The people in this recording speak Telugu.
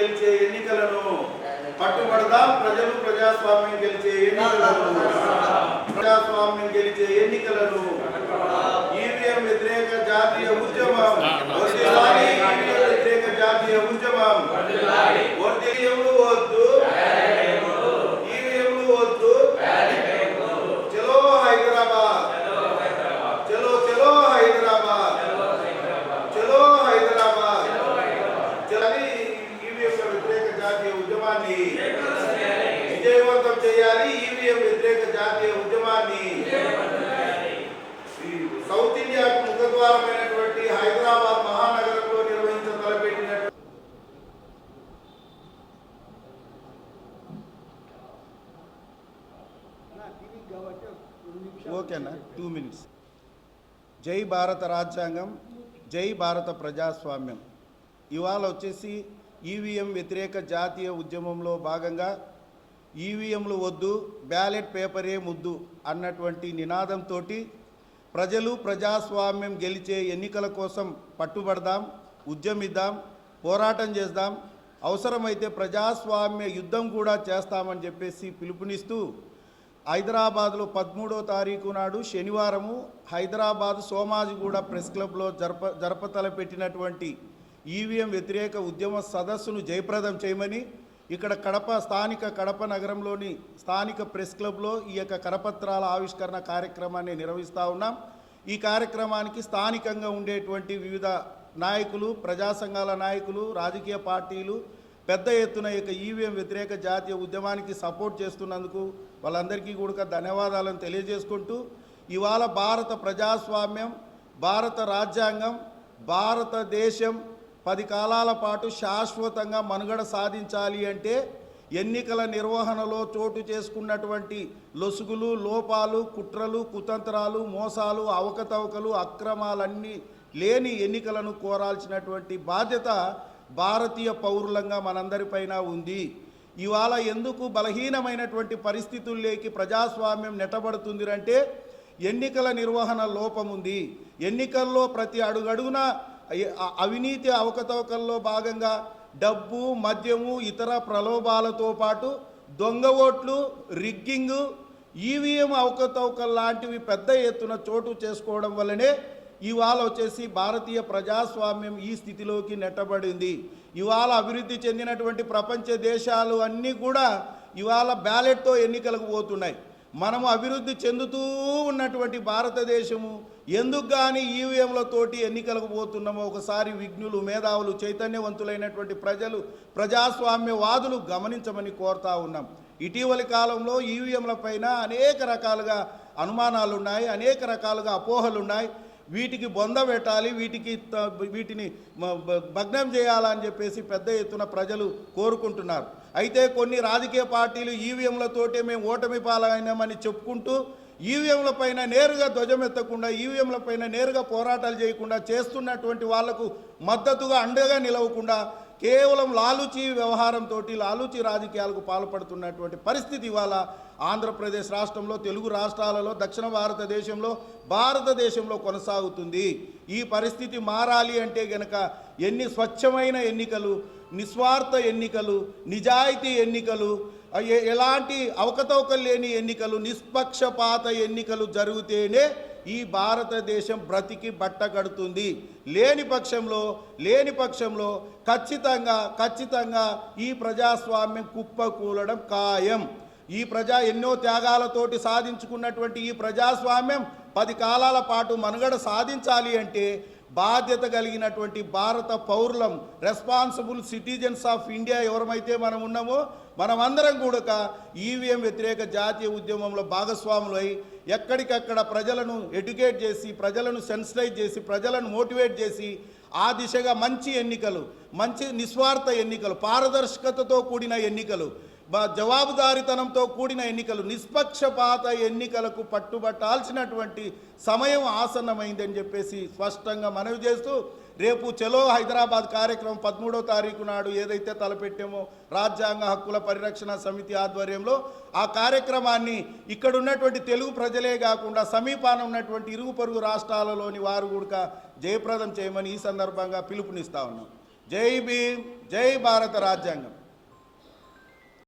ఎన్నికలను పట్టుబడదాం? ప్రజలు ప్రజాస్వామ్యం గెలిచే ఎన్నికలను ప్రజాస్వామ్యం గెలిచే ఎన్నికలను ఈవీఎం వ్యతిరేక జాతీయ ఉద్యమం వర్ధిల్లాలి ఈవీఎం వ్యతిరేక జాతీయ ఉద్యమం వర్ధిల్యములు వద్దు ఈవీఎంలు వద్దు చలో హైదరాబాద్ చలో చలో హైదరాబాద్ చలో హైదరాబాద్ చలని ఈవీఎం వ్యతిరేక జాతీయ ఉద్యమాన్ని విజయవంతం చేయాలి ఈవీఎం వ్యతిరేక జాతీయ ఉద్యమాన్ని ఈ సౌత్ ఇండియాకు ముఖద్వారమైనటువంటి హైదరాబాద్ మహానగరంలో నిర్వహించ తలపెట్టినటువంటి అంతేనా టూ మినిట్స్ జై భారత రాజ్యాంగం జై భారత ప్రజాస్వామ్యం. ఇవాళ వచ్చేసి ఈవీఎం వ్యతిరేక జాతీయ ఉద్యమంలో భాగంగా ఈవీఎంలు వద్దు బ్యాలెట్ పేపరే ముద్దు అన్నటువంటి నినాదంతో ప్రజలు ప్రజాస్వామ్యం గెలిచే ఎన్నికల కోసం పట్టుబడదాం ఉద్యమిద్దాం పోరాటం చేద్దాం. అవసరమైతే ప్రజాస్వామ్య యుద్ధం కూడా చేస్తామని చెప్పేసి పిలుపునిస్తూ హైదరాబాద్లో పదమూడో తారీఖు నాడు శనివారము హైదరాబాద్ సోమాజిగూడ ప్రెస్ క్లబ్లో జరప జరపతల పెట్టినటువంటి ఈవీఎం వ్యతిరేక ఉద్యమ సదస్సును జయప్రదం చేయమని ఇక్కడ కడప స్థానిక కడప నగరంలోని స్థానిక ప్రెస్ క్లబ్లో ఈ యొక్క కరపత్రాల ఆవిష్కరణ కార్యక్రమాన్ని నిర్వహిస్తూ ఉన్నాం. ఈ కార్యక్రమానికి స్థానికంగా ఉండేటువంటి వివిధ నాయకులు ప్రజా సంఘాల నాయకులు రాజకీయ పార్టీలు పెద్ద ఎత్తున ఈ యొక్క ఈవీఎం వ్యతిరేక జాతీయ ఉద్యమానికి సపోర్ట్ చేస్తున్నందుకు వాళ్ళందరికీ కూడా ధన్యవాదాలను తెలియజేసుకుంటూ ఇవాళ భారత ప్రజాస్వామ్యం భారత రాజ్యాంగం భారతదేశం పది కాలాల పాటు శాశ్వతంగా మనుగడ సాధించాలి అంటే ఎన్నికల నిర్వహణలో చోటు చేసుకున్నటువంటి లొసుగులు లోపాలు కుట్రలు కుతంత్రాలు మోసాలు అవకతవకలు అక్రమాలన్నీ లేని ఎన్నికలను కోరాల్సినటువంటి బాధ్యత భారతీయ పౌరులంగా మనందరిపైన ఉంది. ఇవాళ ఎందుకు బలహీనమైనటువంటి పరిస్థితుల్లోకి ప్రజాస్వామ్యం నెట్టబడుతుంది అంటే ఎన్నికల నిర్వహణ లోపం ఉంది. ఎన్నికల్లో ప్రతి అడుగడుగున అవినీతి అవకతవకల్లో భాగంగా డబ్బు మద్యము ఇతర ప్రలోభాలతో పాటు దొంగ ఓట్లు రిగ్గింగు ఈవీఎం అవకతవకలు లాంటివి పెద్ద ఎత్తున చోటు చేసుకోవడం వల్లనే ఇవాళ వచ్చేసి భారతీయ ప్రజాస్వామ్యం ఈ స్థితిలోకి నెట్టబడింది. ఇవాళ అభివృద్ధి చెందినటువంటి ప్రపంచ దేశాలు అన్నీ కూడా ఇవాళ బ్యాలెట్తో ఎన్నికలకు పోతున్నాయి. మనము అభివృద్ధి చెందుతూ ఉన్నటువంటి భారతదేశము ఎందుకు కానీ ఈవీఎంలతోటి ఎన్నికలకు పోతున్నామో ఒకసారి విఘ్నులు మేధావులు చైతన్యవంతులైనటువంటి ప్రజలు ప్రజాస్వామ్యవాదులు గమనించమని కోరుతా ఉన్నాం. ఇటీవలి కాలంలో ఈవీఎంల పైన అనేక రకాలుగా అనుమానాలు ఉన్నాయి అనేక రకాలుగా అపోహలు ఉన్నాయి వీటికి బొంద పెట్టాలి వీటికి వీటిని భగ్నం చేయాలని చెప్పేసి పెద్ద ఎత్తున ప్రజలు కోరుకుంటున్నారు. అయితే కొన్ని రాజకీయ పార్టీలు ఈవీఎంలతోటే మేము ఓటమి పాలైనామని చెప్పుకుంటూ ఈవీఎంల పైన నేరుగా ధ్వజమెత్తకుండా ఈవీఎంల పైన నేరుగా పోరాటాలు చేయకుండా చేస్తున్నటువంటి వాళ్ళకు మద్దతుగా అండగా నిలవకుండా కేవలం లాలూచి వ్యవహారంతో లాలూచి రాజకీయాలకు పాల్పడుతున్నటువంటి పరిస్థితి ఇవాళ ఆంధ్రప్రదేశ్ రాష్ట్రంలో తెలుగు రాష్ట్రాలలో దక్షిణ భారతదేశంలో భారతదేశంలో కొనసాగుతుంది. ఈ పరిస్థితి మారాలి అంటే గనక ఎన్ని స్వచ్ఛమైన ఎన్నికలు నిస్వార్థ ఎన్నికలు నిజాయితీ ఎన్నికలు ఎలాంటి అవకతవకలు లేని ఎన్నికలు నిష్పక్షపాత ఎన్నికలు జరిగితేనే ఈ భారతదేశం బ్రతికి బట్ట కడుతుంది. లేని పక్షంలో లేని పక్షంలో ఖచ్చితంగా ఖచ్చితంగా ఈ ప్రజాస్వామ్యం కుప్పకూలడం ఖాయం. ఈ ప్రజా ఎన్నో త్యాగాలతోటి సాధించుకున్నటువంటి ఈ ప్రజాస్వామ్యం పది కాలాల పాటు మనుగడ సాధించాలి అంటే బాధ్యత కలిగినటువంటి భారత పౌరులం రెస్పాన్సిబుల్ సిటిజన్స్ ఆఫ్ ఇండియా ఎవరమైతే మనం ఉన్నామో మనమందరం కూడా ఈవీఎం వ్యతిరేక జాతీయ ఉద్యమంలో భాగస్వాములై ఎక్కడికక్కడ ప్రజలను ఎడ్యుకేట్ చేసి ప్రజలను సెన్సిటైజ్ చేసి ప్రజలను మోటివేట్ చేసి ఆ దిశగా మంచి ఎన్నికలు మంచి నిస్వార్థ ఎన్నికలు పారదర్శకతతో కూడిన ఎన్నికలు జవాబుదారితనంతో కూడిన ఎన్నికలు నిష్పక్షపాత ఎన్నికలకు పట్టుబట్టాల్సినటువంటి సమయం ఆసన్నమైందని చెప్పేసి స్పష్టంగా మనవి చేస్తూ రేపు చలో హైదరాబాద్ కార్యక్రమం పదమూడో తారీఖు నాడు ఏదైతే తలపెట్టామో రాజ్యాంగ హక్కుల పరిరక్షణ సమితి ఆధ్వర్యంలో ఆ కార్యక్రమాన్ని ఇక్కడ ఉన్నటువంటి తెలుగు ప్రజలే కాకుండా సమీపాన ఉన్నటువంటి ఇరుగు పొరుగు రాష్ట్రాలలోని వారు కూడా జయప్రదం చేయమని ఈ సందర్భంగా పిలుపునిస్తా ఉన్నాం. జై భీమ్ జై భారత రాజ్యాంగం.